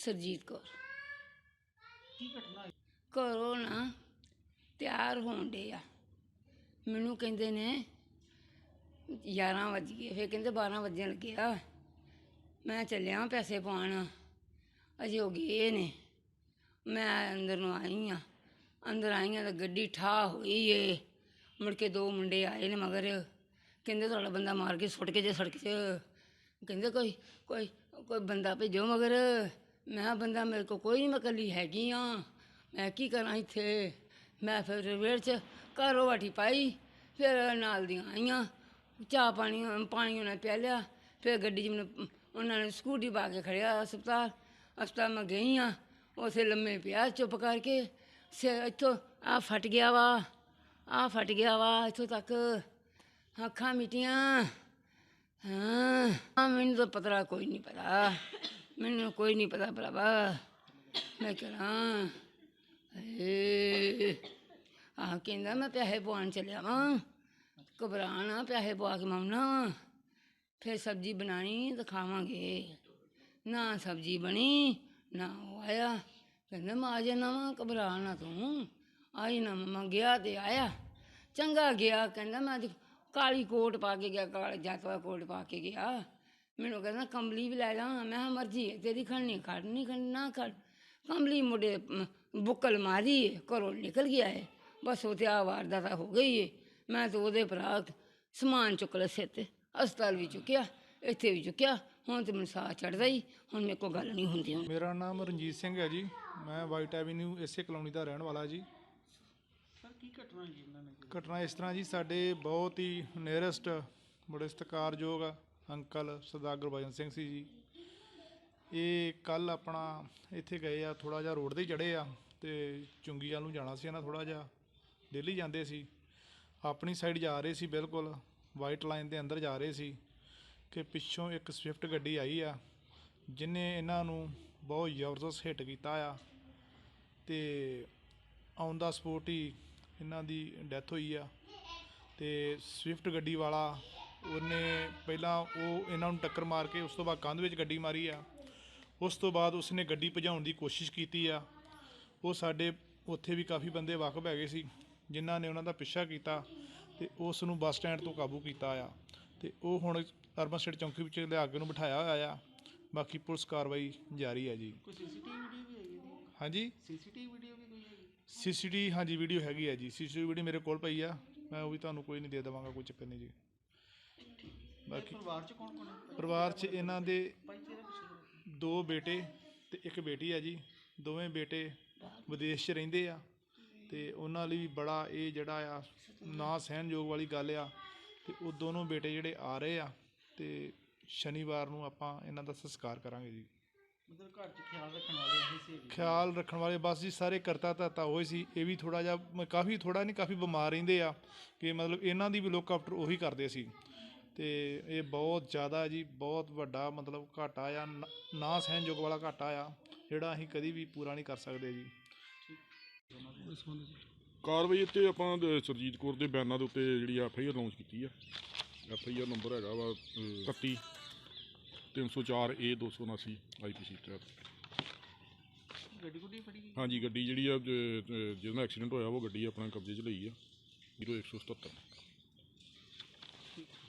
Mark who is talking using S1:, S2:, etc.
S1: ਸਰਜੀਤ ਕੌਰ।
S2: ਕੀ ਘਟਨਾ ਹੋਈ?
S1: ਘਰੋਂ ਨਾ ਤਿਆਰ ਹੋਣ ਡੇ ਆ। ਮੈਨੂੰ ਕਹਿੰਦੇ ਨੇ 11 ਵਜ ਗਏ। ਫਿਰ ਕਹਿੰਦੇ 12 ਵਜਣ ਲੱਗੇ ਆ ਮੈਂ ਚੱਲਿਆ ਪੈਸੇ ਪਾਉਣ। ਅਜੇ ਹੋ ਗਏ ਨੇ। ਮੈਂ ਅੰਦਰ ਨੂੰ ਆਈ ਆ। ਅੰਦਰ ਆਈ ਆ ਤਾਂ ਗੱਡੀ ਠਾ ਹੋਈ ਏ। ਮੁੜ ਕੇ ਦੋ ਮੁੰਡੇ ਆਏ ਨੇ ਮਗਰ। ਕਹਿੰਦੇ ਤੁਹਾਡਾ ਬੰਦਾ ਮਾਰ ਕੇ ਸੁੱਟ ਕੇ ਜੇ ਸੜਕ 'ਚ। ਕਹਿੰਦੇ ਕੋਈ ਕੋਈ ਕੋਈ ਬੰਦਾ ਭੇਜੋ ਮਗਰ। ਮੈਂ ਕਿਹਾ ਬੰਦਾ ਮੇਰੇ ਕੋਲ ਕੋਈ ਨਹੀਂ ਮੈਂ ਇਕੱਲੀ ਹੈਗੀ ਆ। ਮੈਂ ਕੀ ਕਰਾਂ ਇੱਥੇ? ਮੈਂ ਫਿਰ ਰਵੇੜ 'ਚ ਘਰੋਂ ਵਾਟੀ ਪਾਈ ਫਿਰ ਨਾਲ ਦੀਆਂ ਆਈਆਂ। ਚਾਹ ਪਾਣੀ ਪਾਣੀ ਉਹਨਾਂ ਨੇ ਪਿਆ ਲਿਆ। ਫਿਰ ਗੱਡੀ 'ਚ ਮੈਨੂੰ ਉਹਨਾਂ ਨੇ ਸਕੂਟੀ ਪਾ ਕੇ ਖੜਿਆ ਹਸਪਤਾਲ। ਹਸਪਤਾਲ ਮੈਂ ਗਈ ਆ ਉਥੇ ਲੰਮੇ ਪਿਆ ਚੁੱਪ ਕਰਕੇ ਸੇ ਇੱਥੋਂ ਆ ਫਟ ਗਿਆ ਵਾ ਆ ਫਟ ਗਿਆ ਵਾ ਇੱਥੋਂ ਤੱਕ। ਅੱਖਾਂ ਮਿਟੀਆਂ। ਹਾਂ ਹਾਂ, ਮੈਨੂੰ ਤਾਂ ਪਤਾ ਕੋਈ ਨਹੀਂ ਪਤਾ ਮੈਨੂੰ ਕੋਈ ਨਹੀਂ ਪਤਾ ਭਰਾਵਾ। ਮੈਂ ਕਰਾਂ। ਏ ਆ ਕਹਿੰਦਾ ਮੈਂ ਪੈਸੇ ਪਵਾਉਣ ਚੱਲਿਆ ਵਾਂ। ਘਬਰਾਣਾ ਪੈਸੇ ਪਵਾ ਕੇ ਮਾਉਣਾ ਫਿਰ ਸਬਜ਼ੀ ਬਣਾਣੀ ਤਾਂ ਖਾਵਾਂਗੇ ਨਾ ਸਬਜ਼ੀ ਬਣੀ, ਨਾ ਉਹ ਆਇਆ। ਕਹਿੰਦਾ ਮੈਂ ਆ ਜਾਣਾ ਵਾਂ ਘਬਰਾਣਾ ਤੂੰ। ਆਈ ਨਾ ਮੈਂ ਗਿਆ ਤੇ ਆਇਆ। ਚੰਗਾ ਗਿਆ, ਕਹਿੰਦਾ ਮੈਂ ਅੱਜ ਕਾਲੀ ਕੋਟ ਪਾ ਕੇ ਗਿਆ, ਕਾਲੇ ਜਾਤਵਾ ਕੋਟ ਪਾ ਕੇ ਗਿਆ। ਮੈਨੂੰ ਕਹਿੰਦਾ ਕੰਬਲੀ ਵੀ ਲੈ ਲਾ। ਮੈਂ ਕਿਹਾ ਮਰਜ਼ੀ ਹੈ ਤੇਰੀ ਖੜਨੀ ਖੜ ਨਹੀਂ ਖੜਨੀ ਨਾ ਖੜ। ਕੰਬਲੀ ਮੁੰਡੇ ਅਮ, ਬੁੱਕਲ ਮਾਰੀ ਹੈ, ਘਰੋਂ ਨਿਕਲ ਗਿਆ ਹੈ ਬਸ ਉਹ ਤੇ ਆ ਵਾਰਦਾਤ ਹੋ ਗਈ ਹੈ ਮੈਂ ਤਾਂ ਉਹਦੇ ਭਰਾ ਸਮਾਨ ਚੁੱਕ ਲਿਆ ਸਿਰ ਤੇ। ਹਸਪਤਾਲ ਵੀ ਚੁੱਕਿਆ ਇੱਥੇ ਵੀ ਚੁੱਕਿਆ। ਹੁਣ ਤੇ ਮੈਨੂੰ ਸਾਹ ਚੜਦਾ ਹੀ ਹੁਣ ਮੇਰੇ ਕੋਲ ਗੱਲ ਨਹੀਂ ਹੁੰਦੀ ਹੁਣ।
S3: ਮੇਰਾ ਨਾਮ ਰਣਜੀਤ ਸਿੰਘ ਹੈ ਜੀ। ਮੈਂ ਵਾਈਟ ਐਵੀਨਿਊ ਇਸੇ ਕਲੋਨੀ ਦਾ ਰਹਿਣ ਵਾਲਾ ਜੀ।
S2: ਸਰ ਕੀ ਘਟਨਾ ਹੋਈ ਇਹਨਾਂ ਨੇ?
S3: ਘਟਨਾ ਇਸ ਤਰ੍ਹਾਂ ਜੀ ਸਾਡੇ ਬਹੁਤ ਹੀ ਨੀਅਰੈਸਟ ਬੜੇ ਸਤਿਕਾਰਯੋਗ ਅੰਕਲ ਸਰਦਾਰ ਗੁਰਬਚਨ ਸਿੰਘ ਸੀ ਜੀ। ਇਹ ਕੱਲ ਆਪਣਾ ਇੱਥੇ ਗਏ ਆ ਥੋੜਾ ਜਿਹਾ ਰੋਡ ਤੇ ਚੜੇ ਆ ਤੇ ਚੁੰਗੀ ਵੱਲ ਨੂੰ ਜਾਣਾ ਸੀ ਇਹਨਾਂ ਥੋੜਾ ਜਿਹਾ। ਦਿੱਲੀ ਜਾਂਦੇ ਸੀ। ਆਪਣੀ ਸਾਈਡ ਜਾ ਰਹੇ ਸੀ ਬਿਲਕੁਲ ਵਾਈਟ ਲਾਈਨ ਦੇ ਅੰਦਰ ਜਾ ਰਹੇ ਸੀ ਕਿ ਪਿੱਛੋਂ ਇੱਕ ਸਵਿਫਟ ਗੱਡੀ ਆਈ ਆ, ਜਿਨੇ ਇਹਨਾਂ ਨੂੰ ਬਹੁਤ ਜ਼ਬਰਦਸਤ ਹਿੱਟ ਕੀਤਾ ਆ ਤੇ ਔਨ ਦਾ ਸਪੋਟ ਹੀ ਇਹਨਾਂ ਦੀ ਡੈਥ ਹੋਈ ਆ ਤੇ ਸਵਿਫਟ ਗੱਡੀ ਵਾਲਾ ਉਹਨੇ ਪਹਿਲਾਂ ਉਹ ਇਹਨਾਂ ਨੂੰ ਟੱਕਰ ਮਾਰ ਕੇ ਉਸ ਤੋਂ ਬਾਅਦ ਕੰਧ ਵਿੱਚ ਗੱਡੀ ਮਾਰੀ ਆ। ਉਸ ਤੋਂ ਬਾਅਦ ਉਸਨੇ ਗੱਡੀ ਭਜਾਉਣ ਦੀ ਕੋਸ਼ਿਸ਼ ਕੀਤੀ ਆ। ਉਹ ਸਾਡੇ ਉੱਥੇ ਵੀ ਕਾਫੀ ਬੰਦੇ ਵਾਕਫ ਹੈਗੇ ਸੀ ਜਿਨ੍ਹਾਂ ਨੇ ਉਹਨਾਂ ਦਾ ਪਿੱਛਾ ਕੀਤਾ ਤੇ ਉਸ ਨੂੰ ਬੱਸ ਸਟੈਂਡ ਤੋਂ ਕਾਬੂ ਕੀਤਾ ਆ। ਤੇ ਉਹ ਹੁਣ ਅਰਬਨ ਸਟੇਟ ਚੌਂਕੀ ਵਿੱਚ ਲਿਆ ਕੇ ਉਹਨੂੰ ਬਿਠਾਇਆ ਹੋਇਆ ਆ। ਬਾਕੀ ਪੁਲਿਸ ਕਾਰਵਾਈ ਜਾਰੀ ਹੈ ਜੀ।
S2: ਕੋਈ ਸੀਸੀਟੀਵੀ ਵੀਡੀਓ ਵੀ ਹੈਗੀ ਇਹਦੀ?
S3: ਹਾਂਜੀ?
S2: ਸੀਸੀਟੀਵੀ ਵੀਡੀਓ ਵੀ ਕੋਈ ਹੈਗੀ?
S3: ਸੀਸੀਟੀ ਹਾਂਜੀ ਵੀਡੀਓ ਹੈਗੀ ਹੈ ਜੀ। ਸੀਸੀਟੀ ਵੀਡੀਓ ਮੇਰੇ ਕੋਲ ਪਈ ਆ। ਮੈਂ ਉਹ ਵੀ ਤੁਹਾਨੂੰ ਕੋਈ ਨਹੀਂ ਦੇ ਦੇਵਾਂਗਾ ਕੋਈ ਚੱਕਰ ਨਹੀਂ ਜੀ।
S2: ਬਾਕੀ ਪਰਿਵਾਰ ਚ ਕੌਣ ਕੌਣ ਹੈ?
S3: ਪਰਿਵਾਰ 'ਚ ਇਹਨਾਂ ਦੇ
S2: ਭਾਈ ਤੇਰਾ ਪਿੱਛੇ
S3: ਦੋ ਬੇਟੇ ਤੇ ਇੱਕ ਬੇਟੀ ਹੈ ਜੀ। ਦੋਵੇਂ ਬੇਟੇ ਵਿਦੇਸ਼ 'ਚ ਰਹਿੰਦੇ ਆ ਤੇ ਉਹਨਾਂ ਲਈ ਵੀ ਬੜਾ ਇਹ ਜਿਹੜਾ ਆ ਨਾ ਸਹਿਣਯੋਗ ਵਾਲੀ ਗੱਲ ਆ ਤੇ ਉਹ ਦੋਨੋਂ ਬੇਟੇ ਜਿਹੜੇ ਆ ਰਹੇ ਆ ਤੇ ਸ਼ਨੀਵਾਰ ਨੂੰ ਆਪਾਂ ਇਹਨਾਂ ਦਾ ਸੰਸਕਾਰ ਕਰਾਂਗੇ ਜੀ।
S2: ਮਤਲਬ ਘਰ ਚ ਖਿਆਲ ਰੱਖਣ ਵਾਲੇ ਇਹੀ ਸੀ ਹੈਗੇ।
S3: ਖਿਆਲ ਰੱਖਣ ਵਾਲੇ ਬਸ ਜੀ ਸਾਰੇ ਕਰਤਾ ਧਰਤਾ ਹੋਏ ਸੀ। ਇਹ ਵੀ ਥੋੜਾ ਜਿਹਾ ਮ- ਕਾਫੀ ਥੋੜਾ ਨਹੀਂ ਕਾਫੀ ਬਿਮਾਰ ਰਹਿੰਦੇ ਆ ਕਿ ਮਤਲਬ ਇਹਨਾਂ ਦੀ ਵੀ ਲੋਕ ਆਫਟਰ ਉਹੀ ਕਰਦੇ ਸੀ। ਤੇ ਇਹ ਬਹੁਤ ਜ਼ਿਆਦਾ ਜੀ ਬਹੁਤ ਵੱਡਾ ਮਤਲਬ ਘਾਟਾ ਆ ਨ- ਨਾ ਸਹਿਣਯੋਗ ਵਾਲਾ ਘਾਟਾ ਆ ਜਿਹੜਾ ਅਸੀਂ ਕਦੀ ਵੀ ਪੂਰਾ ਨਹੀਂ ਕਰ ਸਕਦੇ ਜੀ।
S4: ਕਾਰਵਾਈ ਉੱਤੇ ਆਪਾਂ ਦ- ਸਰਜੀਤ ਕੌਰ ਦੇ ਬਿਆਨਾਂ ਦੇ ਉੱਤੇ ਜਿਹੜੀ ਐਫ ਆਈ ਆਰ ਲਾਂਚ ਕੀਤੀ ਆ। ਐਫ ਆਈ ਆਰ ਨੰਬਰ ਹੈਗਾ ਵਾ ਅਹ, 31 304 ਏ 279 ਆਈ ਪੀ ਸੀ ਤਹਿਤ।
S2: ਗੱਡੀ ਗੁੱਡੀ ਫੜੀ ਗਈ
S4: ਹਾਂਜੀ ਗੱਡੀ ਜਿਹੜੀ ਆ ਜ- ਜ- ਜਿਹਦੇ ਨਾਲ ਐਕਸੀਡੈਂਟ ਹੋਇਆ ਉਹ ਗੱਡੀ ਆਪਣੇ ਕਬਜ਼ੇ 'ਚ ਲਈ ਆ 0177